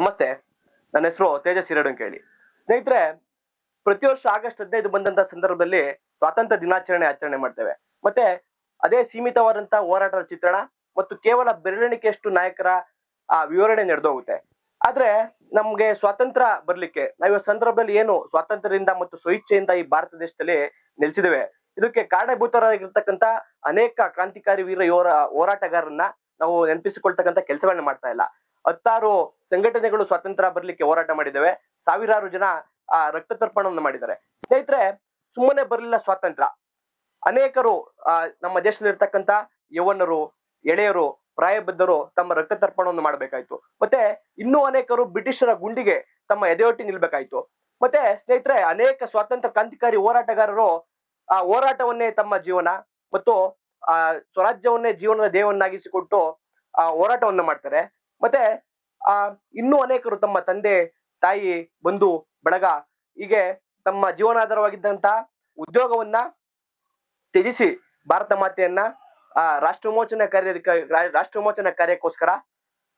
ನಮಸ್ತೆ, ನನ್ನ ಹೆಸರು ತೇಜಸ್ ಅಂತ ಹೇಳಿ. ಸ್ನೇಹಿತರೆ, ಪ್ರತಿ ವರ್ಷ ಆಗಸ್ಟ್ ಹದಿನೈದು ಬಂದಂತ ಸಂದರ್ಭದಲ್ಲಿ ಸ್ವಾತಂತ್ರ್ಯ ದಿನಾಚರಣೆ ಆಚರಣೆ ಮಾಡ್ತೇವೆ. ಮತ್ತೆ ಅದೇ ಸೀಮಿತವಾದಂತ ಹೋರಾಟದ ಚಿತ್ರಣ ಮತ್ತು ಕೇವಲ ಬೆರಳೆಣಿಕೆಯಷ್ಟು ನಾಯಕರ, ಆ, ವಿವರಣೆ ನಡೆದೋಗುತ್ತೆ. ಆದ್ರೆ ನಮ್ಗೆ ಸ್ವಾತಂತ್ರ್ಯ ಬರ್ಲಿಕ್ಕೆ ನಾವು ಈ ಸಂದರ್ಭದಲ್ಲಿ ಏನು ಸ್ವಾತಂತ್ರ್ಯದಿಂದ ಮತ್ತು ಸ್ವಇಚ್ಛೆಯಿಂದ ಈ ಭಾರತ ದೇಶದಲ್ಲಿ ನೆಲೆಸಿದ್ದೇವೆ. ಇದಕ್ಕೆ ಕಾರಣಭೂತರಾಗಿರ್ತಕ್ಕಂತ ಅನೇಕ ಕ್ರಾಂತಿಕಾರಿ ವೀರ ಯೋರ ಹೋರಾಟಗಾರರನ್ನ ನಾವು ನೆನಪಿಸಿಕೊಳ್ತಕ್ಕಂಥ ಕೆಲಸಗಳನ್ನ ಮಾಡ್ತಾ ಇಲ್ಲ. ಹತ್ತಾರು ಸಂಘಟನೆಗಳು ಸ್ವಾತಂತ್ರ್ಯ ಬರ್ಲಿಕ್ಕೆ ಹೋರಾಟ ಮಾಡಿದ್ದೇವೆ. ಸಾವಿರಾರು ಜನ, ಆ, ರಕ್ತ ತರ್ಪಣವನ್ನು ಮಾಡಿದ್ದಾರೆ. ಸ್ನೇಹಿತರೆ, ಸುಮ್ಮನೆ ಬರಲಿಲ್ಲ ಸ್ವಾತಂತ್ರ್ಯ. ಅನೇಕರು, ಆ, ನಮ್ಮ ದೇಶದಲ್ಲಿರ್ತಕ್ಕಂತ ಯುವನರು, ಎಳೆಯರು, ಪ್ರಾಯಬದ್ಧರು ತಮ್ಮ ರಕ್ತ ತರ್ಪಣವನ್ನು ಮಾಡಬೇಕಾಯ್ತು. ಮತ್ತೆ ಇನ್ನೂ ಅನೇಕರು ಬ್ರಿಟಿಷರ ಗುಂಡಿಗೆ ತಮ್ಮ ಎದೆಯೊಟ್ಟಿ ನಿಲ್ಬೇಕಾಯ್ತು. ಮತ್ತೆ ಸ್ನೇಹಿತರೆ, ಅನೇಕ ಸ್ವಾತಂತ್ರ್ಯ ಕ್ರಾಂತಿಕಾರಿ ಹೋರಾಟಗಾರರು, ಆ, ಹೋರಾಟವನ್ನೇ ತಮ್ಮ ಜೀವನ ಮತ್ತು, ಆ, ಸ್ವರಾಜ್ಯವನ್ನೇ ಜೀವನದ ದೇವನ್ನಾಗಿಸಿಕೊಟ್ಟು ಆ, ಹೋರಾಟವನ್ನು ಮಾಡ್ತಾರೆ. ಮತ್ತೆ ಆ, ಇನ್ನೂ ಅನೇಕರು ತಮ್ಮ ತಂದೆ, ತಾಯಿ ಬಂಧು ಬಳಗ. ಹೀಗೆ ತಮ್ಮ ಜೀವನಾಧಾರವಾಗಿದ್ದಂತ ಉದ್ಯೋಗವನ್ನ ತ್ಯಜಿಸಿ ಭಾರತ ಮಾತೆಯನ್ನ, ಆ ರಾಷ್ಟ್ರ ವಿಮೋಚನೆ ಕಾರ್ಯಕ್ಕೆ ರಾಷ್ಟ್ರ ವಿಮೋಚನೆ ಕಾರ್ಯಕ್ಕೋಸ್ಕರ,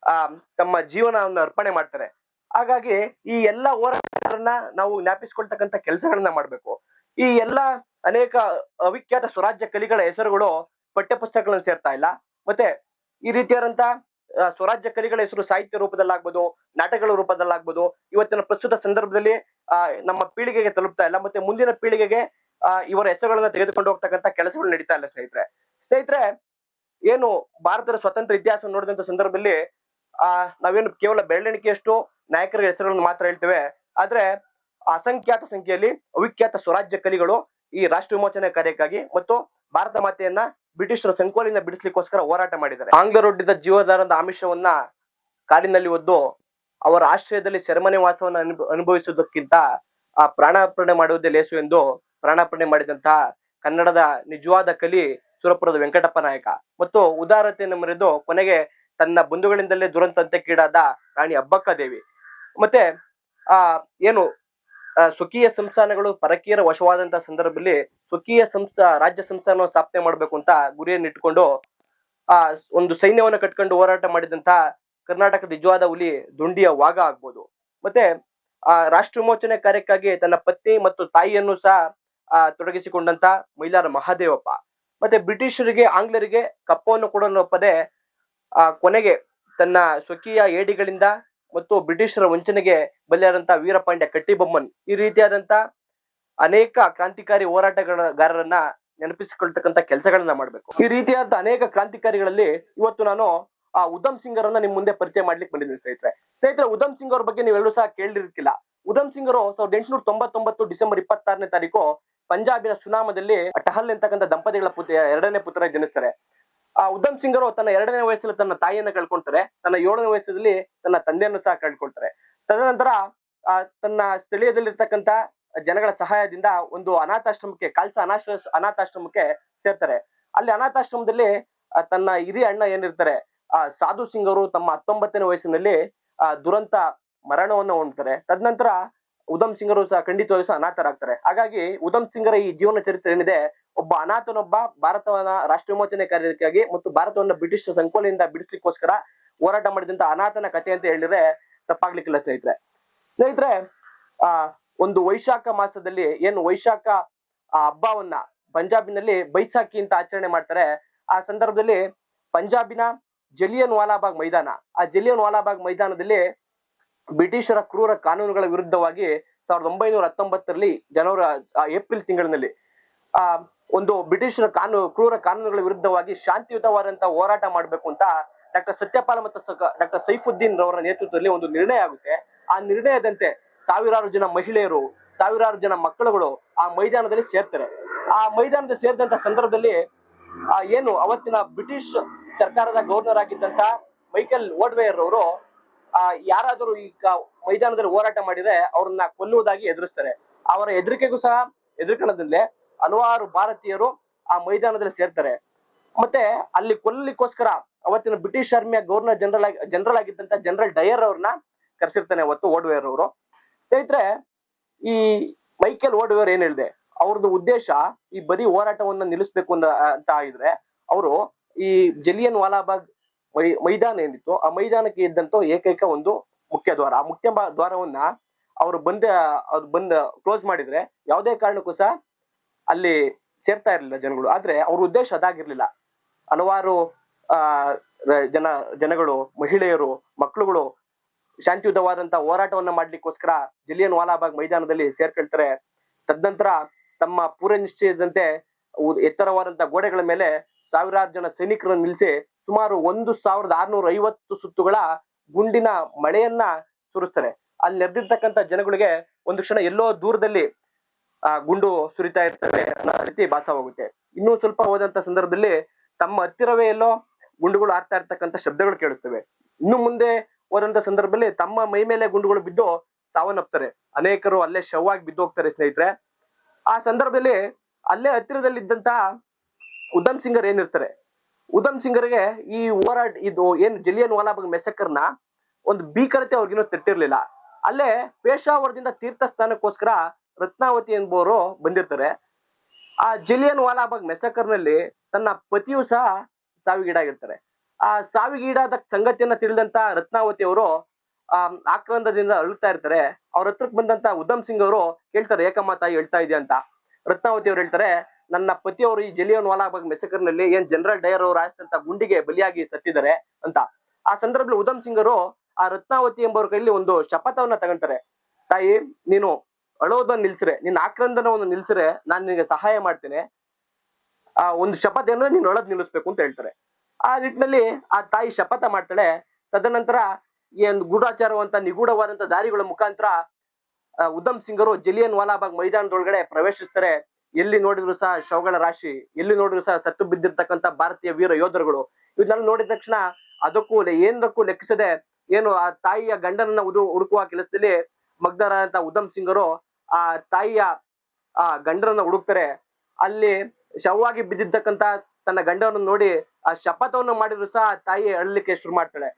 ಆ, ತಮ್ಮ ಜೀವನವನ್ನು ಅರ್ಪಣೆ ಮಾಡ್ತಾರೆ. ಹಾಗಾಗಿ ಈ ಎಲ್ಲ ಹೋರಾಟಗಾರರನ್ನ ನಾವು ಜ್ಞಾಪಿಸ್ಕೊಳ್ತಕ್ಕಂಥ ಕೆಲಸಗಳನ್ನ ಮಾಡ್ಬೇಕು. ಈ ಎಲ್ಲ ಅನೇಕ ಅವಿಖ್ಯಾತ ಸ್ವರಾಜ್ಯ ಕಲಿಗಳ ಹೆಸರುಗಳು ಪಠ್ಯ ಪುಸ್ತಕಗಳನ್ನು ಸೇರ್ತಾ ಇಲ್ಲ. ಮತ್ತೆ ಈ ರೀತಿಯಾದಂತ ಸ್ವರಾಜ್ಯ ಕಲಿಗಳ ಹೆಸರು ಸಾಹಿತ್ಯ ರೂಪದಲ್ಲಾಗ್ಬೋದು, ನಾಟಕಗಳ ರೂಪದಲ್ಲಾಗ್ಬೋದು, ಇವತ್ತಿನ ಪ್ರಸ್ತುತ ಸಂದರ್ಭದಲ್ಲಿ ನಮ್ಮ ಪೀಳಿಗೆಗೆ ತಲುಪ್ತಾ ಇಲ್ಲ, ಮತ್ತೆ ಮುಂದಿನ ಪೀಳಿಗೆಗೆ ಇವರ ಹೆಸರುಗಳನ್ನ ತೆಗೆದುಕೊಂಡು ಹೋಗ್ತಕ್ಕಂತ ಕೆಲಸಗಳು ನಡೀತಾ ಇಲ್ಲ ಸ್ನೇಹಿತರೆ. ಸ್ನೇಹಿತರೆ, ಏನು ಭಾರತದ ಸ್ವತಂತ್ರ ಇತಿಹಾಸ ನೋಡಿದಂತ ಸಂದರ್ಭದಲ್ಲಿ, ಆ, ನಾವೇನು ಕೇವಲ ಬೆರಳೆಣಿಕೆಯಷ್ಟು ನಾಯಕರ ಹೆಸರುಗಳನ್ನು ಮಾತ್ರ ಹೇಳ್ತೇವೆ, ಆದ್ರೆ ಅಸಂಖ್ಯಾತ ಸಂಖ್ಯೆಯಲ್ಲಿ ಅವಿಖ್ಯಾತ ಸ್ವರಾಜ್ಯ ಕಲಿಗಳು ಈ ರಾಷ್ಟ್ರ ವಿಮೋಚನೆ ಕಾರ್ಯಕ್ಕಾಗಿ ಮತ್ತು ಭಾರತ ಮಾತೆಯನ್ನ ಬ್ರಿಟಿಷರ ಸಂಕೋಲಿಂದ ಬಿಡಿಸ್ಲಿಕ್ಕೋಸ್ಕರ ಹೋರಾಟ ಮಾಡಿದ್ದಾರೆ. ಆಂಗ್ಲರೊಡ್ಡಿದ ಜೀವಧಾರದ ಆಮಿಷವನ್ನ ಕಾಡಿನಲ್ಲಿ ಒದ್ದು, ಅವರ ಆಶ್ರಯದಲ್ಲಿ ಸೆರೆಮನೆ ವಾಸವನ್ನು ಅನುಭ, ಅನುಭವಿಸುವುದಕ್ಕಿಂತ, ಆ ಪ್ರಾಣಾರ್ಪಣೆ ಮಾಡುವುದೇ ಲೇಸು ಎಂದು ಪ್ರಾಣಾರ್ಪಣೆ ಮಾಡಿದಂತಹ ಕನ್ನಡದ ನಿಜವಾದ ಕಲಿ ಸುರಪುರದ ವೆಂಕಟಪ್ಪ ನಾಯಕ. ಮತ್ತು ಉದಾರತೆಯನ್ನು ಮರೆದು ಕೊನೆಗೆ ತನ್ನ ಬಂಧುಗಳಿಂದಲೇ ದುರಂತಂತೆ ಕೀಡಾದ ರಾಣಿ ಅಬ್ಬಕ್ಕ ದೇವಿ ಮತ್ತೆ, ಆ, ಏನು ಸ್ವಕೀಯ ಸಂಸ್ಥಾನಗಳು ಪರಕೀಯರ ವಶವಾದಂತಹ ಸಂದರ್ಭದಲ್ಲಿ ಸ್ವಕೀಯ ಸಂಸ್ಥಾ, ರಾಜ್ಯ ಸಂಸ್ಥಾನ ಸ್ಥಾಪನೆ ಮಾಡ್ಬೇಕು ಅಂತ ಗುರಿಯನ್ನು ಇಟ್ಕೊಂಡು, ಆ, ಒಂದು ಸೈನ್ಯವನ್ನು ಕಟ್ಕೊಂಡು ಹೋರಾಟ ಮಾಡಿದಂತ ಕರ್ನಾಟಕದ ನಿಜವಾದ ಹುಲಿ ದುಂಡಿಯ ವಾಗ ಆಗ್ಬೋದು. ಮತ್ತೆ, ಆ, ರಾಷ್ಟ್ರ ವಿಮೋಚನೆ ಕಾರ್ಯಕ್ಕಾಗಿ ತನ್ನ ಪತ್ನಿ ಮತ್ತು ತಾಯಿಯನ್ನು ಸಹ, ಆ, ತೊಡಗಿಸಿಕೊಂಡಂತ ಮೈಲಾರ ಮಹಾದೇವಪ್ಪ. ಮತ್ತೆ ಬ್ರಿಟಿಷರಿಗೆ, ಆಂಗ್ಲರಿಗೆ ಕಪ್ಪವನ್ನು ಕೊಡಲು ಒಪ್ಪದೆ, ಆ, ಕೊನೆಗೆ ತನ್ನ ಸ್ವಕೀಯ ಏಡಿಗಳಿಂದ ಮತ್ತು ಬ್ರಿಟಿಷರ ವಂಚನೆಗೆ ಬಲಿಯಾದಂತಹ ವೀರಪಾಂಡ್ಯ ಕಟ್ಟಿಬೊಮ್ಮನ್ ಈ ರೀತಿಯಾದಂತ ಅನೇಕ ಕ್ರಾಂತಿಕಾರಿ ಹೋರಾಟಗಾರರನ್ನ ನೆನಪಿಸಿಕೊಳ್ತಕ್ಕಂತ ಕೆಲಸಗಳನ್ನ ಮಾಡ್ಬೇಕು. ಈ ರೀತಿಯಾದ ಅನೇಕ ಕ್ರಾಂತಿಕಾರಿಗಳಲ್ಲಿ ಇವತ್ತು ನಾನು, ಆ, ಉಧಮ್ ಸಿಂಗ್ ಅವರನ್ನ ನಿಮ್ ಮುಂದೆ ಪರಿಚಯ ಮಾಡ್ಲಿಕ್ಕೆ ಬಂದಿದ್ದೀನಿ ಸ್ನೇಹಿತರೆ. ಸ್ನೇಹಿತರೆ, ಉಧಮ್ ಸಿಂಗ್ ಅವ್ರ ಬಗ್ಗೆ ನೀವೆಲ್ಲರೂ ಸಹ ಕೇಳಿರ್ತಿಲ್ಲ. ಉಧಮ್ ಸಿಂಗ್ ಅವರು ಸಾವಿರದ ಎಂಟುನೂರ ತೊಂಬತ್ತೊಂಬತ್ತು ಡಿಸೆಂಬರ್ ಇಪ್ಪತ್ತಾರನೇ ತಾರೀಕು ಪಂಜಾಬಿನ ಸುನಾಮದಲ್ಲಿ ಟಹಲ್ ಎಂತಕ್ಕಂಥ ದಂಪತಿಗಳ ಪುತ್ರ, ಎರಡನೇ ಪುತ್ರ ಜನಿಸ್ತಾರೆ. ಆ ಸಿಂಗ್ ಅವರು ತನ್ನ ಎರಡನೇ ವಯಸ್ಸಲ್ಲಿ ತನ್ನ ತಾಯಿಯನ್ನ ಕಳ್ಕೊಳ್ತಾರೆ ತನ್ನ ಏಳನೇ ವಯಸ್ಸಲ್ಲಿ ತನ್ನ ತಂದೆಯನ್ನು ಸಹ ಕಳ್ಕೊಳ್ತಾರೆ. ತದನಂತರ, ಆ, ತನ್ನ ಸ್ಥಳೀಯದಲ್ಲಿರ್ತಕ್ಕಂತ ಜನಗಳ ಸಹಾಯದಿಂದ ಒಂದು ಅನಾಥಾಶ್ರಮಕ್ಕೆ, ಕಾಲ್ಸ ಅನಾಥ ಅನಾಥಾಶ್ರಮಕ್ಕೆ ಸೇರ್ತಾರೆ. ಅಲ್ಲಿ ಅನಾಥಾಶ್ರಮದಲ್ಲಿ ತನ್ನ ಹಿರಿಯ ಅಣ್ಣ ಏನಿರ್ತಾರೆ, ಆ, ಸಾಧು ಸಿಂಗ್ ಅವರು ತಮ್ಮ ಹತ್ತೊಂಬತ್ತನೇ ವಯಸ್ಸಿನಲ್ಲಿ, ಆ, ದುರಂತ ಮರಣವನ್ನು ಹೊಂದ್ತಾರೆ. ತದನಂತರ ಉದಮ್ ಸಿಂಗ್ ಅವರು ಸಹ ಖಂಡಿತವಾಗಿ ಸಹ ಅನಾಥರಾಗ್ತಾರೆ. ಹಾಗಾಗಿ ಉಧಮ್ ಸಿಂಗರ ಈ ಜೀವನ ಚರಿತ್ರೆ ಏನಿದೆ ಒಬ್ಬ ಅನಾಥನೊಬ್ಬ ಭಾರತವನ್ನ ರಾಷ್ಟ್ರ ವಿಮೋಚನೆ ಕಾರ್ಯಕ್ಕಾಗಿ ಮತ್ತು ಭಾರತವನ್ನ ಬ್ರಿಟಿಷ್ ಸಂಕೋಲೆಯಿಂದ ಬಿಡಿಸ್ಲಿಕ್ಕೋಸ್ಕರ ಹೋರಾಟ ಮಾಡಿದಂತ ಅನಾಥನ ಕಥೆ ಅಂತ ಹೇಳಿದ್ರೆ ತಪ್ಪಾಗ್ಲಿಕ್ಕಿಲ್ಲ ಸ್ನೇಹಿತರೆ. ಸ್ನೇಹಿತರೆ, ಆ, ಒಂದು ವೈಶಾಖ ಮಾಸದಲ್ಲಿ ಏನು ವೈಶಾಖ, ಆ, ಹಬ್ಬವನ್ನ ಪಂಜಾಬಿನಲ್ಲಿ ಬೈಸಾಖಿ ಅಂತ ಆಚರಣೆ ಮಾಡ್ತಾರೆ. ಆ ಸಂದರ್ಭದಲ್ಲಿ ಪಂಜಾಬಿನ ಜಲಿಯನ್ ವಾಲಾಬಾಗ್ ಮೈದಾನ, ಆ ಜಲಿಯನ್ ವಾಲಾಬಾಗ್ ಮೈದಾನದಲ್ಲಿ ಬ್ರಿಟಿಷರ ಕ್ರೂರ ಕಾನೂನುಗಳ ವಿರುದ್ಧವಾಗಿ ಸಾವಿರದ ಒಂಬೈನೂರ ಹತ್ತೊಂಬತ್ತರಲ್ಲಿ ಜನವರಿ ಏಪ್ರಿಲ್ ತಿಂಗಳಿನಲ್ಲಿ, ಆ ಒಂದು ಬ್ರಿಟಿಷರ ಕಾನೂನು ಕ್ರೂರ ಕಾನೂನುಗಳ ವಿರುದ್ಧವಾಗಿ ಶಾಂತಿಯುತವಾದಂತಹ ಹೋರಾಟ ಮಾಡಬೇಕು ಅಂತ ಡಾಕ್ಟರ್ ಸತ್ಯಪಾಲ ಮತ್ತು ಡಾಕ್ಟರ್ ಸೈಫುದ್ದೀನ್ ರವರ ನೇತೃತ್ವದಲ್ಲಿ ಒಂದು ನಿರ್ಣಯ ಆಗುತ್ತೆ. ಆ ನಿರ್ಣಯದಂತೆ ಸಾವಿರಾರು ಜನ ಮಹಿಳೆಯರು, ಸಾವಿರಾರು ಜನ ಮಕ್ಕಳುಗಳು ಆ ಮೈದಾನದಲ್ಲಿ ಸೇರ್ತಾರೆ. ಆ ಮೈದಾನದಲ್ಲಿ ಸೇರಿದಂತ ಸಂದರ್ಭದಲ್ಲಿ, ಆ, ಏನು ಅವತ್ತಿನ ಬ್ರಿಟಿಷ್ ಸರ್ಕಾರದ ಗವರ್ನರ್ ಆಗಿದ್ದಂತ ಮೈಕೆಲ್ ಓಡ್ವೇಯರ್ ಅವರು ಆ, ಯಾರಾದರೂ ಈ ಮೈದಾನದಲ್ಲಿ ಹೋರಾಟ ಮಾಡಿದ್ರೆ ಅವ್ರನ್ನ ಕೊಲ್ಲುವುದಾಗಿ ಎದುರಿಸ್ತಾರೆ. ಅವರ ಹೆದರಿಕೆಗೂ ಸಹ ಎದುರ್ಕೊಳ್ಳೋದ್ರಲ್ಲೇ ಹಲವಾರು ಭಾರತೀಯರು ಆ ಮೈದಾನದಲ್ಲಿ ಸೇರ್ತಾರೆ. ಮತ್ತೆ ಅಲ್ಲಿ ಕೊಲ್ಲಲಿಕ್ಕೋಸ್ಕರ ಅವತ್ತಿನ ಬ್ರಿಟಿಷ್ ಆರ್ಮಿಯ ಗವರ್ನರ್ ಜನರಲ್ ಆಗಿ, ಜನರಲ್ ಆಗಿದ್ದಂತ ಜನರಲ್ ಡಯರ್ ಅವ್ರನ್ನ ಕರೆಸಿರ್ತಾನೆ ಅವತ್ತು ಓಡ್ವೇರ್ ಅವರು. ಸ್ನೇಹಿತರೆ, ಈ ಮೈಕೆಲ್ ಓಡ್ವೇರ್ ಏನ್ ಹೇಳಿದೆ? ಅವ್ರದ್ದು ಉದ್ದೇಶ ಈ ಬರೀ ಹೋರಾಟವನ್ನ ನಿಲ್ಲಿಸ್ಬೇಕು ಅಂತ ಆಗಿದ್ರೆ ಅವರು ಈ ಜಲಿಯನ್ ವಾಲಾಬಾಗ್ ಮೈದಾನ ಏನಿತ್ತು, ಆ ಮೈದಾನಕ್ಕೆ ಇದ್ದಂತ ಏಕೈಕ ಒಂದು ಮುಖ್ಯ ದ್ವಾರ. ಆ ಮುಖ್ಯ ದ್ವಾರವನ್ನ ಅವರು ಬಂದ, ಅವ್ರು ಬಂದ ಕ್ಲೋಸ್ ಮಾಡಿದ್ರೆ ಯಾವುದೇ ಕಾರಣಕ್ಕೂ ಸಹ ಅಲ್ಲಿ ಸೇರ್ತಾ ಇರಲಿಲ್ಲ ಜನಗಳು. ಆದ್ರೆ ಅವ್ರ ಉದ್ದೇಶ ಅದಾಗಿರ್ಲಿಲ್ಲ. ಹಲವಾರು, ಆ ಜನ, ಜನಗಳು, ಮಹಿಳೆಯರು, ಮಕ್ಕಳುಗಳು ಶಾಂತಿಯುತವಾದಂತಹ ಹೋರಾಟವನ್ನ ಮಾಡ್ಲಿಕ್ಕೋಸ್ಕರ ಜಲಿಯನ್ ವಾಲಾಬಾಗ್ ಮೈದಾನದಲ್ಲಿ ಸೇರ್ಕೊಳ್ತಾರೆ ತದನಂತರ ತಮ್ಮ ಪೂರ್ವ ನಿಶ್ಚಯದಂತೆ ಎತ್ತರವಾದಂತ ಗೋಡೆಗಳ ಮೇಲೆ ಸಾವಿರಾರು ಜನ ಸೈನಿಕರನ್ನು ನಿಲ್ಲಿಸಿ ಸುಮಾರು ಒಂದು ಸಾವಿರದ ಆರ್ನೂರ ಐವತ್ತು ಸುತ್ತುಗಳ ಗುಂಡಿನ ಮಳೆಯನ್ನ ಸುರಿಸ್ತಾರೆ. ಅಲ್ಲಿ ನೆರೆದಿರ್ತಕ್ಕಂಥ ಜನಗಳಿಗೆ ಒಂದು ಕ್ಷಣ ಎಲ್ಲೋ ದೂರದಲ್ಲಿ ಆ, ಗುಂಡು ಸುರಿತಾ ಇರ್ತವೆ ಅನ್ನೋ ರೀತಿ ಭಾಸವಾಗುತ್ತೆ ಇನ್ನೂ ಸ್ವಲ್ಪ ಹೋದಂತ ಸಂದರ್ಭದಲ್ಲಿ ತಮ್ಮ ಹತ್ತಿರವೇ ಎಲ್ಲೋ ಗುಂಡುಗಳು ಆಡ್ತಾ ಇರ್ತಕ್ಕಂಥ ಶಬ್ದಗಳು ಕೇಳಿಸ್ತವೆ. ಇನ್ನು ಮುಂದೆ ಹೋದಂತ ಸಂದರ್ಭದಲ್ಲಿ ತಮ್ಮ ಮೈ ಮೇಲೆ ಗುಂಡುಗಳು ಬಿದ್ದು ಸಾವನ್ನಪ್ತಾರೆ. ಅನೇಕರು ಅಲ್ಲೇ ಶವವಾಗಿ ಬಿದ್ದು ಹೋಗ್ತಾರೆ ಸ್ನೇಹಿತರೆ. ಆ ಸಂದರ್ಭದಲ್ಲಿ ಅಲ್ಲೇ ಹತ್ತಿರದಲ್ಲಿದ್ದಂತ ಉಧಮ್ ಸಿಂಗರ್ ಏನಿರ್ತಾರೆ? ಉಧಮ್ ಸಿಂಗರ್ಗೆ ಈ ಹೋರಾಟ, ಇದು ಏನ್ ಜಲಿಯನ್ ವಾಲಾಬಾಗ್ ಮೆಸಕರ್ನ ಒಂದು ಭೀಕರತೆ ಅವ್ರಿಗಿನ್ನೂ ತಟ್ಟಿರ್ಲಿಲ್ಲ. ಅಲ್ಲೇ ಪೇಶಾವರದಿಂದ ತೀರ್ಥ ಸ್ನಾನಕ್ಕೋಸ್ಕರ ರತ್ನಾವತಿ ಎಂಬುವರು ಬಂದಿರ್ತಾರೆ. ಆ ಜಿಲಿಯನ್ ವಾಲಾಬಾಗ್ ಮೆಸಕರ್ನಲ್ಲಿ ತನ್ನ ಪತಿಯು ಸಹ ಸಾವಿಗೀಡಾಗಿರ್ತಾರೆ. ಆ ಸಾವಿಗೀಡಾದ ಸಂಗತಿಯನ್ನ ತಿಳಿದಂತ ರತ್ನಾವತಿ ಅವರು, ಆ, ಆಕ್ರಂದದಿಂದ ಅಳುತ್ತಾ ಇರ್ತಾರೆ. ಅವ್ರ ಹತ್ರಕ್ಕೆ ಬಂದಂತ ಉಧಮ್ ಸಿಂಗ್ ಅವರು ಹೇಳ್ತಾರೆ ಏಕಮ್ಮ ತಾಯಿ ಹೇಳ್ತಾ ಇದೆಯಾ? ಅಂತ. ರತ್ನಾವತಿ ಅವ್ರು ಹೇಳ್ತಾರೆ, ನನ್ನ ಪತಿಯವರು ಈ ಜಲಿಯನ್ ವಾಲಾಬಾಗ್ ಮೆಸಕರ್ನಲ್ಲಿ ಏನ್ ಜನರಲ್ ಡಯರ್ ಅವರು ಅಂತ ಗುಂಡಿಗೆ ಬಲಿಯಾಗಿ ಸತ್ತಿದ್ದಾರೆ? ಅಂತ. ಆ ಸಂದರ್ಭದಲ್ಲಿ ಉಧಮ್ ಸಿಂಗ್ ಅವರು ಆ ರತ್ನಾವತಿ ಎಂಬವ್ರ ಕೈಲಿ ಒಂದು ಶಪಥವನ್ನ ತಗೊಂತಾರೆ. ತಾಯಿ, ನೀನು ಅಳೋದನ್ನ ನಿಲ್ಸ್ರೆ ನಿನ್ನ ಆಕ್ರಂದನವನ್ನು ನಿಲ್ಸ್ರೆ ನಾನು ನಿನಗೆ ಸಹಾಯ ಮಾಡ್ತೇನೆ. ಆ ಒಂದು ಶಪಥ ಏನಂದ್ರೆ ನೀನ್ ಒಳದ್ ನಿಲ್ಲಿಸ್ಬೇಕು ಅಂತ ಹೇಳ್ತಾರೆ. ಆ ನಿಟ್ಟಿನಲ್ಲಿ ಆ ತಾಯಿ ಶಪಥ ಮಾಡ್ತಾಳೆ. ತದನಂತರ ಈ ಒಂದು ಗೂಢಾಚಾರವಂತ ನಿಗೂಢವಾದಂತ ದಾರಿಗಳ ಮುಖಾಂತರ ಉಧಮ್ ಸಿಂಗರು ಜಲಿಯನ್ ವಾಲಾಬಾಗ್ ಮೈದಾನದೊಳಗಡೆ ಪ್ರವೇಶಿಸ್ತಾರೆ. ಎಲ್ಲಿ ನೋಡಿದ್ರು ಸಹ ಶವಗಳ ರಾಶಿ, ಎಲ್ಲಿ ನೋಡಿದ್ರು ಸಹ ಸತ್ತು ಬಿದ್ದಿರ್ತಕ್ಕಂಥ ಭಾರತೀಯ ವೀರ ಯೋಧರುಗಳು. ಇದನ್ನೆಲ್ಲ ನೋಡಿದ ತಕ್ಷಣ ಅದಕ್ಕೂ ಏನದಕ್ಕೂ ಲೆಕ್ಕಿಸದೆ, ಏನು ಆ ತಾಯಿಯ ಗಂಡನನ್ನ ಉದು, ಹುಡುಕುವ ಕೆಲಸದಲ್ಲಿ ಮಗ್ದರಾದಂತ ಉಧಮ್ ಸಿಂಗರು ಆ ತಾಯಿಯ, ಆ ಗಂಡರನ್ನ ಹುಡುಕ್ತಾರೆ. ಅಲ್ಲಿ ಶವವಾಗಿ ಬಿದ್ದಿದ್ದಕ್ಕಂತ ತನ್ನ ಗಂಡವನ್ನು ನೋಡಿ ಆ ಶಪಥವನ್ನು ಮಾಡಿದ್ರು ಸಹ ತಾಯಿ ಅಳಲಿಕ್ಕೆ ಶುರು ಮಾಡ್ತಾಳೆ.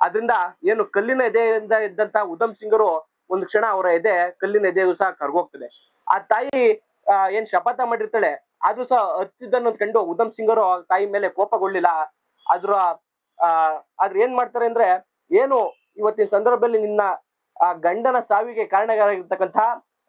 ಅದರಿಂದ ಏನು ಕಲ್ಲಿನ ಎದೆಯಿಂದ ಇದ್ದಂತ ಉಧಮ್ ಸಿಂಗರು ಒಂದು ಕ್ಷಣ ಅವರ ಎದೆ ಕಲ್ಲಿನ ಎದೆಯು ಸಹ ಕರ್ಗೋಗ್ತದೆ. ಆ ತಾಯಿ ಏನ್ ಶಪಥ ಮಾಡಿರ್ತಾಳೆ ಅದು ಸಹ ಹತ್ತಿದ್ದನ್ನು ಕಂಡು ಉಧಮ್ ಸಿಂಗರು ತಾಯಿ ಮೇಲೆ ಕೋಪಗೊಳ್ಳಿಲ್ಲ. ಅದ್ರ ಆ, ಆದ್ರೆ ಏನ್ ಮಾಡ್ತಾರೆ ಅಂದ್ರೆ, ಏನು ಇವತ್ತಿನ ಸಂದರ್ಭದಲ್ಲಿ ನಿನ್ನ ಆ ಗಂಡನ ಸಾವಿಗೆ ಕಾರಣಗಾರಾಗಿರ್ತಕ್ಕಂಥ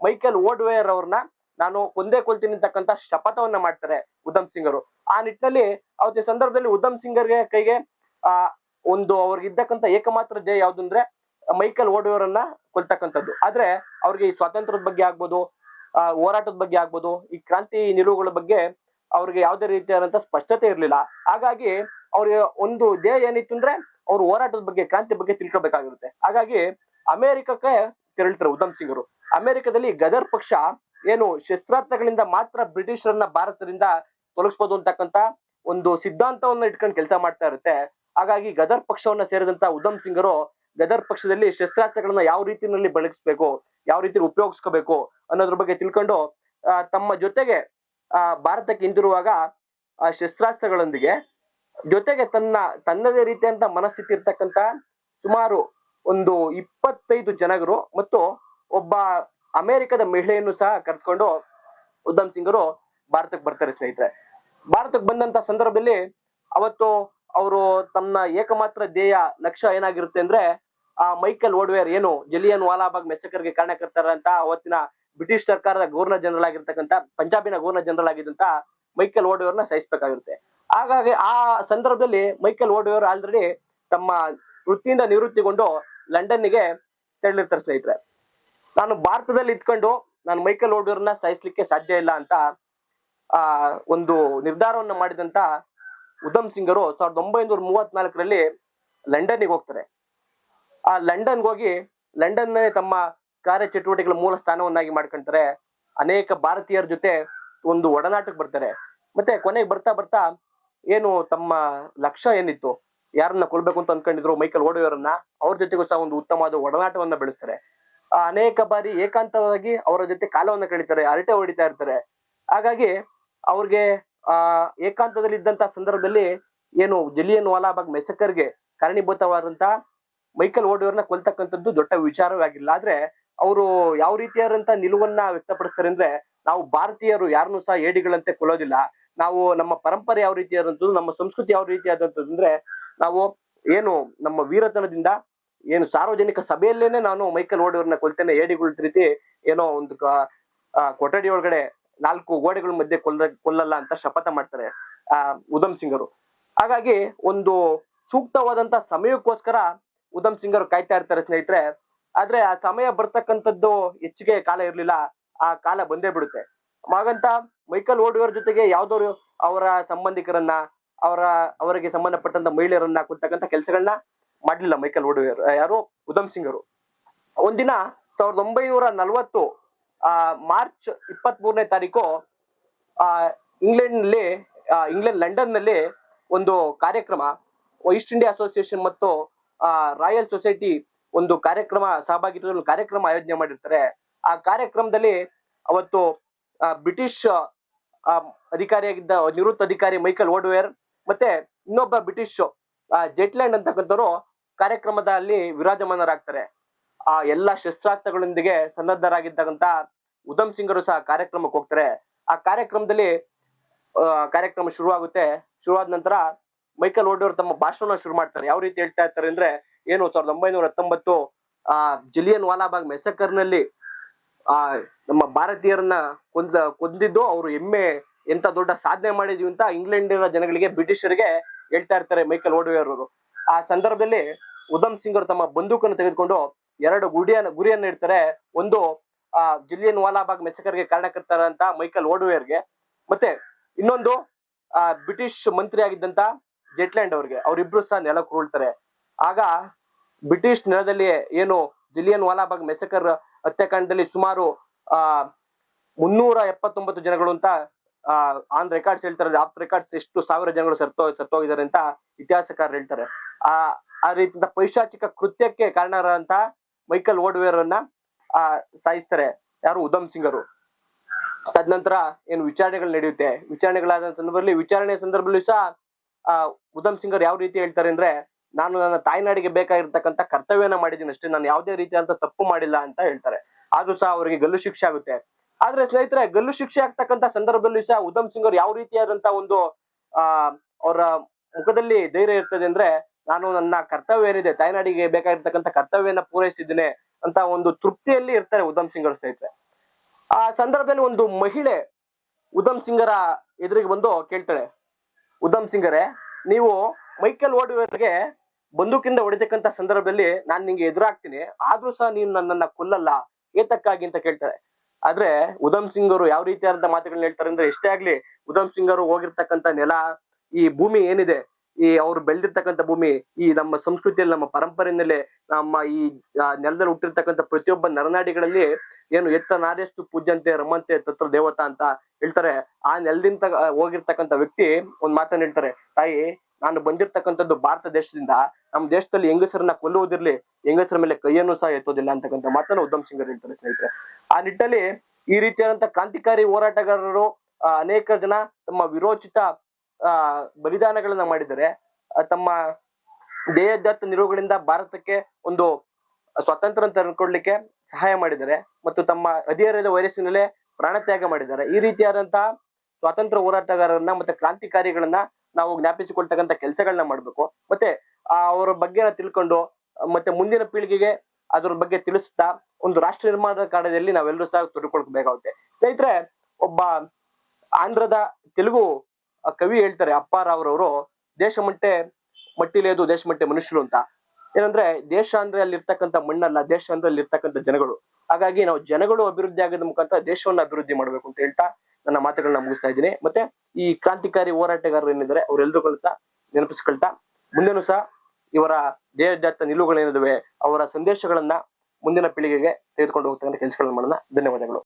ಮೈಕೆಲ್ ಓಡ್ವೇಯರ್ ಅವ್ರನ್ನ ನಾನು ಒಂದೇ ಕೊಲ್ತೀನಿ ಅಂತಕ್ಕಂತ ಶಪಥವನ್ನ ಮಾಡ್ತಾರೆ ಉಧಮ್ ಅವರು ಆ ನಿಟ್ಟಿನಲ್ಲಿ ಅವತ್ತಿನ ಸಂದರ್ಭದಲ್ಲಿ ಉಧಮ್ ಸಿಂಗರ್ಗೆ ಕೈಗೆ, ಆ, ಒಂದು ಅವ್ರಿಗೆ ಇದ್ದಕ್ಕಂಥ ಏಕಮಾತ್ರ ಜಯ ಯಾವ್ದು ಅಂದ್ರೆ ಮೈಕಲ್ ಓಡುವವರನ್ನ ಕೊಲ್ತಕ್ಕಂಥದ್ದು. ಆದ್ರೆ ಅವ್ರಿಗೆ ಈ ಸ್ವಾತಂತ್ರ್ಯದ ಬಗ್ಗೆ ಆಗ್ಬೋದು, ಆ, ಹೋರಾಟದ ಬಗ್ಗೆ ಆಗ್ಬೋದು, ಈ ಕ್ರಾಂತಿ ನಿಲುವುಗಳ ಬಗ್ಗೆ ಅವ್ರಿಗೆ ಯಾವುದೇ ರೀತಿಯಾದಂತ ಸ್ಪಷ್ಟತೆ ಇರಲಿಲ್ಲ. ಹಾಗಾಗಿ ಅವ್ರಿಗೆ ಒಂದು ಧ್ಯೇಯ ಏನಿತ್ತು ಅಂದ್ರೆ ಅವ್ರು ಹೋರಾಟದ ಬಗ್ಗೆ, ಕ್ರಾಂತಿ ಬಗ್ಗೆ ತಿಳ್ಕೊಬೇಕಾಗಿರುತ್ತೆ. ಹಾಗಾಗಿ ಅಮೆರಿಕಕ್ಕೆ ತೆರಳ್ತಾರೆ ಉಧಮ್ ಸಿಂಗರು. ಅಮೆರಿಕದಲ್ಲಿ ಗದರ್ ಪಕ್ಷ ಏನು ಶಸ್ತ್ರಾಸ್ತ್ರಗಳಿಂದ ಮಾತ್ರ ಬ್ರಿಟಿಷರನ್ನ ಭಾರತದಿಂದ ತೊಲಗಿಸ್ಬೋದು ಅಂತಕ್ಕಂತ ಒಂದು ಸಿದ್ಧಾಂತವನ್ನ ಇಟ್ಕೊಂಡು ಕೆಲಸ ಮಾಡ್ತಾ ಇರುತ್ತೆ. ಹಾಗಾಗಿ ಗದರ್ ಪಕ್ಷವನ್ನ ಸೇರಿದಂತ ಉಧಮ್ ಸಿಂಗರು ಗದರ್ ಪಕ್ಷದಲ್ಲಿ ಶಸ್ತ್ರಾಸ್ತ್ರಗಳನ್ನ ಯಾವ ರೀತಿಯಲ್ಲಿ ಬಳಸ್ಬೇಕು, ಯಾವ ರೀತಿ ಉಪಯೋಗಿಸ್ಕೋಬೇಕು ಅನ್ನೋದ್ರ ಬಗ್ಗೆ ತಿಳ್ಕೊಂಡು ತಮ್ಮ ಜೊತೆಗೆ, ಆ, ಭಾರತಕ್ಕೆ ಹಿಂದಿರುವಾಗ ಆ, ಶಸ್ತ್ರಾಸ್ತ್ರಗಳೊಂದಿಗೆ ಜೊತೆಗೆ ತನ್ನ, ತನ್ನದೇ ರೀತಿಯಂತ ಮನಸ್ಥಿತಿ ಇರ್ತಕ್ಕಂತ ಸುಮಾರು ಒಂದು ಇಪ್ಪತ್ತೈದು ಜನಗರು ಮತ್ತು ಒಬ್ಬ ಅಮೆರಿಕದ ಮಹಿಳೆಯನ್ನು ಸಹ ಕರೆದುಕೊಂಡು ಸಿಂಗ್ ಸಿಂಗರು ಭಾರತಕ್ಕೆ ಬರ್ತಾರೆ ಸ್ನೇಹಿತರೆ. ಭಾರತಕ್ಕೆ ಬಂದಂತ ಸಂದರ್ಭದಲ್ಲಿ ಅವತ್ತು ಅವರು ತಮ್ಮ ಏಕಮಾತ್ರ ಧ್ಯೇಯ ಲಕ್ಷ್ಯ ಏನಾಗಿರುತ್ತೆ ಅಂದ್ರೆ ಆ ಮೈಕಲ್ ಓಡ್ವೇರ್ ಏನು ಜಲಿಯನ್ ವಾಲಾಬಾಗ್ ಮೆಸಕರ್ಗೆ ಕಾರಣಕರ್ತಾರಂತ ಅವತ್ತಿನ ಬ್ರಿಟಿಷ್ ಸರ್ಕಾರದ ಗವರ್ನರ್ ಜನರಲ್ ಆಗಿರ್ತಕ್ಕಂಥ ಪಂಜಾಬಿನ ಗವರ್ನರ್ ಜನರಲ್ ಆಗಿದ್ದಂತ ಮೈಕಲ್ ಓಡ್ವೇರ್ನ ಸಹಿಸಬೇಕಾಗಿರುತ್ತೆ. ಹಾಗಾಗಿ ಆ ಸಂದರ್ಭದಲ್ಲಿ ಮೈಕಲ್ ಓಡ್ವೇರ್ ಆಲ್ರೆಡಿ ತಮ್ಮ ವೃತ್ತಿಯಿಂದ ನಿವೃತ್ತಿಗೊಂಡು ಲಂಡನ್ನಿಗೆ ತೆರಳಿರ್ತಾರೆ ಸ್ನೇಹಿತರೆ. ನಾನು ಭಾರತದಲ್ಲಿ ಇದ್ಕೊಂಡು ನಾನು ಮೈಕಲ್ ಓಡೂರ್ನ ಸಹಿಸ್ಲಿಕ್ಕೆ ಸಾಧ್ಯ ಇಲ್ಲ ಅಂತ, ಆ, ಒಂದು ನಿರ್ಧಾರವನ್ನು ಮಾಡಿದಂತ ಉಧಮ್ ಸಿಂಗರು ಸಾವಿರದ ಒಂಬೈನೂರ ಮೂವತ್ನಾಲ್ಕರಲ್ಲಿ ಲಂಡನ್ಗೆ ಹೋಗ್ತಾರೆ. ಆ ಲಂಡನ್ಗೆ ಹೋಗಿ ಲಂಡನ್ ತಮ್ಮ ಕಾರ್ಯಚಟುವಟಿಕೆಗಳ ಮೂಲ ಸ್ಥಾನವನ್ನಾಗಿ ಮಾಡ್ಕೊಂತಾರೆ. ಅನೇಕ ಭಾರತೀಯರ ಜೊತೆ ಒಂದು ಒಡನಾಟಕ್ಕೆ ಬರ್ತಾರೆ. ಮತ್ತೆ ಕೊನೆಗೆ ಬರ್ತಾ ಬರ್ತಾ ಏನು ತಮ್ಮ ಲಕ್ಷ್ಯ ಏನಿತ್ತು? ಯಾರನ್ನ ಕೊಲ್ಬೇಕು ಅಂತ ಅನ್ಕೊಂಡಿದ್ರು ಮೈಕಲ್ ಓಡೋರನ್ನ ಅವ್ರ ಜೊತೆಗೂ ಸಹ ಒಂದು ಉತ್ತಮವಾದ ಒಡನಾಟವನ್ನ ಬೆಳೆಸ್ತಾರೆ. ಅನೇಕ ಬಾರಿ ಏಕಾಂತವಾಗಿ ಅವರ ಜೊತೆ ಕಾಲವನ್ನು ಕಳೀತಾರೆ, ಅರಟೆ ಹೊಡಿತಾ ಇರ್ತಾರೆ. ಹಾಗಾಗಿ ಅವ್ರಿಗೆ, ಆ, ಏಕಾಂತದಲ್ಲಿ ಇದ್ದಂತ ಸಂದರ್ಭದಲ್ಲಿ ಏನು ಜಲಿಯನ್ ವಾಲಾಬಾಗ್ ಮೆಸಕರ್ಗೆ ಕಾರಣೀಭೂತವಾದಂತಹ ಮೈಕಲ್ ಓಡಿಯವ್ರನ್ನ ಕೊಲ್ತಕ್ಕಂಥದ್ದು ದೊಡ್ಡ ವಿಚಾರವೇ ಆಗಿಲ್ಲ ಆದ್ರೆ ಅವರು ಯಾವ ರೀತಿಯಾದಂತ ನಿಲುವನ್ನ ವ್ಯಕ್ತಪಡಿಸ್ತಾರೆ ಅಂದ್ರೆ ನಾವು ಭಾರತೀಯರು ಯಾರನ್ನೂ ಸಹ ಏಡಿಗಳಂತೆ ಕೊಲ್ಲೋದಿಲ್ಲ. ನಾವು ನಮ್ಮ ಪರಂಪರೆ ಯಾವ ರೀತಿಯಾದಂಥದ್ದು, ನಮ್ಮ ಸಂಸ್ಕೃತಿ ಯಾವ ರೀತಿಯಾದಂಥದ್ದು ಅಂದ್ರೆ ನಾವು ಏನು ನಮ್ಮ ವೀರತನದಿಂದ ಏನು ಸಾರ್ವಜನಿಕ ಸಭೆಯಲ್ಲೇನೆ ನಾನು ಮೈಕಲ್ ಓಡಿಯವ್ರನ್ನ ಕೊಲ್ತೇನೆ, ಏಡಿಗಳ ರೀತಿ ಏನೋ ಒಂದು ಕೊಠಡಿ ಒಳಗಡೆ ನಾಲ್ಕು ಗೋಡೆಗಳ ಮಧ್ಯೆ ಕೊಲ್ಲ ಕೊಲ್ಲಲ್ಲ ಅಂತ ಶಪಥ ಮಾಡ್ತಾರೆ, ಆ, ಉಧಮ್ ಸಿಂಗರು. ಹಾಗಾಗಿ ಒಂದು ಸೂಕ್ತವಾದಂತ ಸಮಯಕ್ಕೋಸ್ಕರ ಉಧಮ್ ಸಿಂಗರು ಕಾಯ್ತಾ ಇರ್ತಾರೆ ಸ್ನೇಹಿತರೆ. ಆದ್ರೆ ಆ ಸಮಯ ಬರ್ತಕ್ಕಂಥದ್ದು ಹೆಚ್ಚಿಗೆ ಕಾಲ ಇರ್ಲಿಲ್ಲ, ಆ ಕಾಲ ಬಂದೇ ಬಿಡುತ್ತೆ. ಹಾಗಂತ ಮೈಕಲ್ ಓಡಿಯೋರ್ ಜೊತೆಗೆ ಯಾವ್ದೋರು ಅವರ ಸಂಬಂಧಿಕರನ್ನ, ಅವರ, ಅವರಿಗೆ ಸಂಬಂಧಪಟ್ಟಂತ ಮಹಿಳೆಯರನ್ನ ಕೊಡ್ತಕ್ಕಂಥ ಕೆಲಸಗಳನ್ನ ಮಾಡ್ಲಿಲ್ಲ ಮೈಕಲ್ ಓಡಿಯೋರ್ ಯಾರು ಉಧಮ್ ಸಿಂಗ್ ಅವರು. ಒಂದಿನ ಸಾವಿರದ ಒಂಬೈನೂರ ನಲವತ್ತು, ಆ, ಮಾರ್ಚ್ ಇಪ್ಪತ್ತ್ ಮೂರನೇ ತಾರೀಕು, ಆ ಇಂಗ್ಲೆಂಡ್ನಲ್ಲಿ ಇಂಗ್ಲೆಂಡ್ ಲಂಡನ್ನಲ್ಲಿ ಒಂದು ಕಾರ್ಯಕ್ರಮ, ಈಸ್ಟ್ ಇಂಡಿಯಾ ಅಸೋಸಿಯೇಷನ್ ಮತ್ತು, ಆ, ರಾಯಲ್ ಸೊಸೈಟಿ ಒಂದು ಕಾರ್ಯಕ್ರಮ, ಸಹಭಾಗಿತ್ವದಲ್ಲಿ ಕಾರ್ಯಕ್ರಮ ಆಯೋಜನೆ ಮಾಡಿರ್ತಾರೆ. ಆ ಕಾರ್ಯಕ್ರಮದಲ್ಲಿ ಅವತ್ತು ಬ್ರಿಟಿಷ್ ಅಧಿಕಾರಿಯಾಗಿದ್ದ ನಿವೃತ್ತ ಅಧಿಕಾರಿ ಮೈಕಲ್ ಓಡ್ವೇರ್ ಮತ್ತೆ ಇನ್ನೊಬ್ಬ ಬ್ರಿಟಿಷ್ ಜೆಟ್ಲ್ಯಾಂಡ್ ಅಂತಕ್ಕಂಥವ್ರು ಕಾರ್ಯಕ್ರಮದಲ್ಲಿ ವಿರಾಜಮಾನರಾಗ್ತಾರೆ. ಆ ಎಲ್ಲಾ ಶಸ್ತ್ರಾಸ್ತ್ರಗಳೊಂದಿಗೆ ಸನ್ನದ್ಧರಾಗಿದ್ದಂತ ಉಧಮ್ ಸಿಂಗರು ಸಹ ಕಾರ್ಯಕ್ರಮಕ್ಕೆ ಹೋಗ್ತಾರೆ. ಆ ಕಾರ್ಯಕ್ರಮದಲ್ಲಿ ಕಾರ್ಯಕ್ರಮ ಶುರುವಾಗುತ್ತೆ. ಶುರುವಾದ ನಂತರ ಮೈಕಲ್ ಓಡೋರ್ ತಮ್ಮ ಭಾಷಣ ಶುರು ಮಾಡ್ತಾರೆ. ಯಾವ ರೀತಿ ಹೇಳ್ತಾ ಇರ್ತಾರೆ ಅಂದ್ರೆ, ಏನು ಸಾವಿರದ ಒಂಬೈನೂರ ಹತ್ತೊಂಬತ್ತು, ಆ, ಜಿಲಿಯನ್ ವಾಲಾಬಾಗ್ ಮೆಸಕರ್ನಲ್ಲಿ, ಆ, ನಮ್ಮ ಭಾರತೀಯರನ್ನ ಕೊಂದ, ಕೊಂದಿದ್ದು ಅವರು ಹೆಮ್ಮೆ, ಎಂತ ದೊಡ್ಡ ಸಾಧನೆ ಮಾಡಿದ್ವಿ ಅಂತ ಇಂಗ್ಲೆಂಡಿನ ಜನಗಳಿಗೆ ಬ್ರಿಟಿಷರಿಗೆ ಹೇಳ್ತಾ ಇರ್ತಾರೆ ಮೈಕಲ್ ಓಡವೇರ್ ಅವರು. ಆ ಸಂದರ್ಭದಲ್ಲಿ ಉಧಮ್ ಸಿಂಗ್ ಅವರು ತಮ್ಮ ಬಂದೂಕನ್ನು ತೆಗೆದುಕೊಂಡು ಎರಡು ಗುಡಿಯನ್ನು ಗುರಿಯನ್ನು ಇಡ್ತಾರೆ ಒಂದು, ಆ, ಜಿಲಿಯನ್ ವಾಲಾಬಾಗ್ ಮೆಸಕರ್ಗೆ ಕಾರಣಕರ್ತಾರಂತ ಮೈಕಲ್ ಓಡವೇರ್ಗೆ. ಮತ್ತೆ ಇನ್ನೊಂದು, ಆ, ಬ್ರಿಟಿಷ್ ಮಂತ್ರಿ ಆಗಿದ್ದಂತ ಜೆಟ್ಲ್ಯಾಂಡ್ ಅವ್ರಿಗೆ. ಅವರಿಬ್ರು ಸಹ ನೆಲ ಉರುಳ್ತಾರೆ. ಆಗ ಬ್ರಿಟಿಷ್ ನೆಲದಲ್ಲಿ ಏನು ಜಿಲಿಯನ್ ವಾಲಾಬಾಗ್ ಮೆಸಕರ್ ಹತ್ಯಾಕಾಂಡದಲ್ಲಿ ಸುಮಾರು, ಆ, ಮುನ್ನೂರ ಎಪ್ಪತ್ತೊಂಬತ್ತು ಜನಗಳು ಅಂತ ಆನ್ ರೆಕಾರ್ಡ್ಸ್ ಹೇಳ್ತಾರೆ. ಆಫ್ ರೆಕಾರ್ಡ್ಸ್ ಎಷ್ಟು ಸಾವಿರ ಜನಗಳು ಸತ್ತೋ, ಸತ್ತೋಗಿದ್ದಾರೆ ಅಂತ ಇತಿಹಾಸಕಾರರು ಹೇಳ್ತಾರೆ. ಆ ಆ ರೀತಿಯ ಪೈಶಾಚಿಕ ಕೃತ್ಯಕ್ಕೆ ಕಾರಣರಾದಂತ ಮೈಕಲ್ ಓಡ್ವೇರ್ ಅನ್ನ ಆ, ಸಾಯಿಸ್ತಾರೆ. ಯಾರು? ಉಧಮ್ ಸಿಂಗರು. ತದನಂತರ ಏನು ವಿಚಾರಣೆಗಳು ನಡೆಯುತ್ತೆ? ವಿಚಾರಣೆಗಳಾದ ಸಂದರ್ಭದಲ್ಲಿ ವಿಚಾರಣೆ ಸಂದರ್ಭದಲ್ಲಿ ಸಹ, ಆ, ಉಧಮ್ ಸಿಂಗರ್ ಯಾವ ರೀತಿ ಹೇಳ್ತಾರೆ ಅಂದ್ರೆ, ನಾನು ನನ್ನ ತಾಯ್ನಾಡಿಗೆ ಬೇಕಾಗಿರ್ತಕ್ಕಂಥ ಕರ್ತವ್ಯನ ಮಾಡಿದ್ದೀನಿ ಅಷ್ಟೇ, ನಾನು ಯಾವುದೇ ರೀತಿಯಾದಂತ ತಪ್ಪು ಮಾಡಿಲ್ಲ ಅಂತ ಹೇಳ್ತಾರೆ. ಆದ್ರೂ ಸಹ ಅವರಿಗೆ ಗಲ್ಲು ಶಿಕ್ಷೆ ಆಗುತ್ತೆ. ಆದ್ರೆ ಸ್ನೇಹಿತರೆ, ಗಲ್ಲು ಶಿಕ್ಷೆ ಆಗ್ತಕ್ಕಂತ ಸಂದರ್ಭದಲ್ಲಿ ಸಹ ಉಧಮ್ ಸಿಂಗರ್ ಯಾವ ರೀತಿಯಾದಂತ ಒಂದು, ಆ, ಅವರ ಮುಖದಲ್ಲಿ ಧೈರ್ಯ ಇರ್ತದೆ ಅಂದ್ರೆ ನಾನು ನನ್ನ ಕರ್ತವ್ಯ ಏನಿದೆ, ತಾಯ್ನಾಡಿಗೆ ಬೇಕಾಗಿರ್ತಕ್ಕಂಥ ಕರ್ತವ್ಯನ ಪೂರೈಸಿದ್ದೇನೆ ಅಂತ ಒಂದು ತೃಪ್ತಿಯಲ್ಲಿ ಇರ್ತಾರೆ ಉಧಮ್ ಸಿಂಗರ್ ಸಹಿತ ಆ ಸಂದರ್ಭದಲ್ಲಿ ಒಂದು ಮಹಿಳೆ ಉಧಮ್ ಸಿಂಗರ ಎದುರಿಗೆ ಬಂದು ಕೇಳ್ತಾಳೆ, ಉಧಮ್ ಸಿಂಗರೇ, ನೀವು ಮೈಕೆಲ್ ಓಡುವವರಿಗೆ ಬಂದೂಕಿಂದ ಹೊಡಿತಕ್ಕಂತ ಸಂದರ್ಭದಲ್ಲಿ ನಾನು ನಿಂಗೆ ಎದುರಾಗ್ತೀನಿ, ಆದ್ರೂ ಸಹ ನೀನು ನನ್ನನ್ನ ಕೊಲ್ಲಲ್ಲ, ಏತಕ್ಕಾಗಿ ಅಂತ ಕೇಳ್ತಾರೆ ಆದ್ರೆ ಉಧಮ್ ಸಿಂಗ್ ಅವರು ಯಾವ ರೀತಿಯಾದಂತ ಮಾತುಗಳನ್ನ ಹೇಳ್ತಾರೆ ಅಂದ್ರೆ ಎಷ್ಟೇ ಆಗ್ಲಿ ಉಧಮ್ ಸಿಂಗ್ ಅವರು ಹೋಗಿರ್ತಕ್ಕಂತ ನೆಲ, ಈ ಭೂಮಿ ಏನಿದೆ ಈ ಅವ್ರು ಬೆಳೆದಿರ್ತಕ್ಕಂಥ ಭೂಮಿ, ಈ ನಮ್ಮ ಸಂಸ್ಕೃತಿಯಲ್ಲಿ, ನಮ್ಮ ಪರಂಪರೆಯಲ್ಲಿ ನಮ್ಮ ಈ ನೆಲದಲ್ಲಿ ಹುಟ್ಟಿರ್ತಕ್ಕಂಥ ಪ್ರತಿಯೊಬ್ಬ ನರನಾಡಿಗಳಲ್ಲಿ ಏನು ಎತ್ತ ನಾರೆಷ್ಟು ಪೂಜ್ಯಂತೆ, ರಮಂತೆ, ತತ್ರ ದೇವತಾ ಅಂತ ಹೇಳ್ತಾರೆ. ಆ ನೆಲದಿಂದ ಹೋಗಿರ್ತಕ್ಕಂಥ ವ್ಯಕ್ತಿ ಒಂದ್ ಮಾತನ್ನ ಹೇಳ್ತಾರೆ. ತಾಯಿ, ನಾನು ಬಂದಿರ್ತಕ್ಕಂಥದ್ದು ಭಾರತ ದೇಶದಿಂದ. ನಮ್ಮ ದೇಶದಲ್ಲಿ ಹೆಂಗಸರನ್ನ ಕೊಲ್ಲುವುದಿರ್ಲಿ, ಹೆಂಗಸರ ಮೇಲೆ ಕೈಯನ್ನು ಸಹ ಎತ್ತೋದಿಲ್ಲ ಅಂತಕ್ಕಂಥ ಮಾತನ್ನ ಉದ್ದಮ್ ಸಿಂಗರ್ ಹೇಳ್ತಾರೆ ಸ್ನೇಹಿತರೆ. ಆ ನಿಟ್ಟಲ್ಲಿ ಈ ರೀತಿಯಾದಂತಹ ಕ್ರಾಂತಿಕಾರಿ ಹೋರಾಟಗಾರರು ಅನೇಕ ಜನ ತಮ್ಮ ವಿರೋಚಿತ ಆ, ಬಲಿದಾನಗಳನ್ನ ಮಾಡಿದರೆ ತಮ್ಮ ದೇಹದತ್ತ ನಿಲುವುಗಳಿಂದ ಭಾರತಕ್ಕೆ ಒಂದು ಸ್ವಾತಂತ್ರ್ಯ ತಂದುಕೊಡ್ಲಿಕ್ಕೆ ಸಹಾಯ ಮಾಡಿದ್ದಾರೆ ಮತ್ತು ತಮ್ಮ ಹದಿಹರೆಯದ ವಯಸ್ಸಿನಲ್ಲೇ ಪ್ರಾಣತ್ಯಾಗ ಮಾಡಿದ್ದಾರೆ. ಈ ರೀತಿಯಾದಂತಹ ಸ್ವಾತಂತ್ರ್ಯ ಹೋರಾಟಗಾರರನ್ನ ಮತ್ತೆ ಕ್ರಾಂತಿಕಾರಿಗಳನ್ನ ನಾವು ಜ್ಞಾಪಿಸಿಕೊಳ್ತಕ್ಕಂಥ ಕೆಲಸಗಳನ್ನ ಮಾಡ್ಬೇಕು. ಮತ್ತೆ, ಆ, ಅವರ ಬಗ್ಗೆ ತಿಳ್ಕೊಂಡು, ಮತ್ತೆ ಮುಂದಿನ ಪೀಳಿಗೆಗೆ ಅದ್ರ ಬಗ್ಗೆ ತಿಳಿಸ್ತಾ ಒಂದು ರಾಷ್ಟ್ರ ನಿರ್ಮಾಣದ ಕಾರ್ಯದಲ್ಲಿ ನಾವೆಲ್ಲರೂ ಸಹ ತೊಡಕೊಳ್ಬೇಕಾಗುತ್ತೆ. ಸ್ನೇಹಿತರೆ, ಒಬ್ಬ ಆಂಧ್ರದ ತೆಲುಗು ಆ ಕವಿ ಹೇಳ್ತಾರೆ ಅಪ್ಪಾರಾವ್ರವರು ದೇಶ ಮಟ್ಟೆ ಮಟ್ಟಿಲೇದು ದೇಶ ಮಟ್ಟೆ ಮನುಷ್ಯರು ಅಂತ. ಏನಂದ್ರೆ, ದೇಶ ಅಂದ್ರೆ ಅಲ್ಲಿ ಇರ್ತಕ್ಕಂಥ ಮಣ್ಣಲ್ಲ, ದೇಶ ಅಂದ್ರೆ ಅಲ್ಲಿ ಇರ್ತಕ್ಕಂಥ ಜನಗಳು. ಹಾಗಾಗಿ ನಾವು ಜನಗಳು ಅಭಿವೃದ್ಧಿ ಆಗದ ಮುಖಾಂತರ ದೇಶವನ್ನ ಅಭಿವೃದ್ಧಿ ಮಾಡ್ಬೇಕು ಅಂತ ಹೇಳ್ತಾ ನನ್ನ ಮಾತುಗಳನ್ನ ಮುಗಿಸ್ತಾ ಇದ್ದೀನಿ. ಮತ್ತೆ ಈ ಕ್ರಾಂತಿಕಾರಿ ಹೋರಾಟಗಾರರು ಏನಿದ್ದಾರೆ ಅವರೆಲ್ಲರೂ ಸಹ ನೆನಪಿಸ್ಕೊಳ್ತಾ, ಮುಂದೆನೂ ಸಹ ಇವರ ದೇಹದ್ಯಾತ ನಿಲುವುಗಳೇನಿದಾವೆ, ಅವರ ಸಂದೇಶಗಳನ್ನ ಮುಂದಿನ ಪೀಳಿಗೆಗೆ ತೆಗೆದುಕೊಂಡು ಹೋಗ್ತಕ್ಕಂಥ ಕೆಲಸಗಳನ್ನ ಮಾಡೋಣ. ಧನ್ಯವಾದಗಳು.